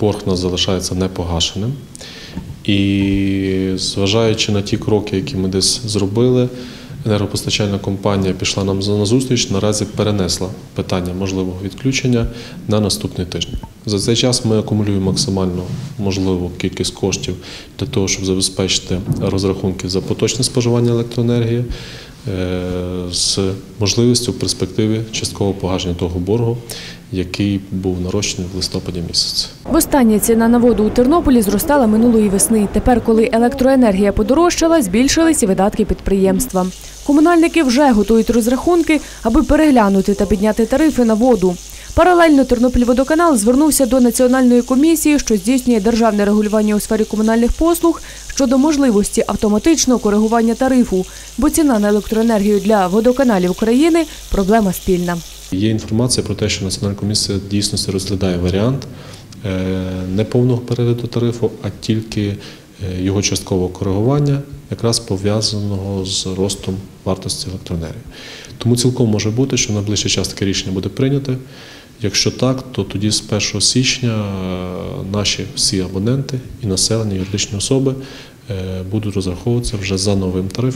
Борг у нас залишається непогашеним. І зважаючи на ті кроки, які ми десь зробили, енергопостачальна компанія пішла нам на зустріч, наразі перенесла питання можливого відключення на наступний тиждень. За цей час ми акумулюємо максимально можливу кількість коштів для того, щоб забезпечити розрахунки за поточне споживання електроенергії з можливістю в перспективі часткового погашення того боргу, який був нарощений в листопаді місяці. Востаннє ціна на воду у Тернополі зростала минулої весни. Тепер, коли електроенергія подорожчала, збільшились і видатки підприємства. Комунальники вже готують розрахунки, аби переглянути та підняти тарифи на воду. Паралельно Тернопільводоканал звернувся до Національної комісії, що здійснює державне регулювання у сфері комунальних послуг щодо можливості автоматичного коригування тарифу, бо ціна на електроенергію для водоканалів України проблема спільна. Є інформація про те, що Національна комісія дійсно розглядає варіант е, не повного перегляду тарифу, а тільки е, його часткового коригування, якраз пов'язаного з ростом вартості електроенергії. Тому цілком може бути, що в найближчий час таке рішення буде прийняте. Якщо так, то тоді з 1 січня е, наші всі абоненти і населення, юридичні особи е, будуть розраховуватися вже за новим тарифом.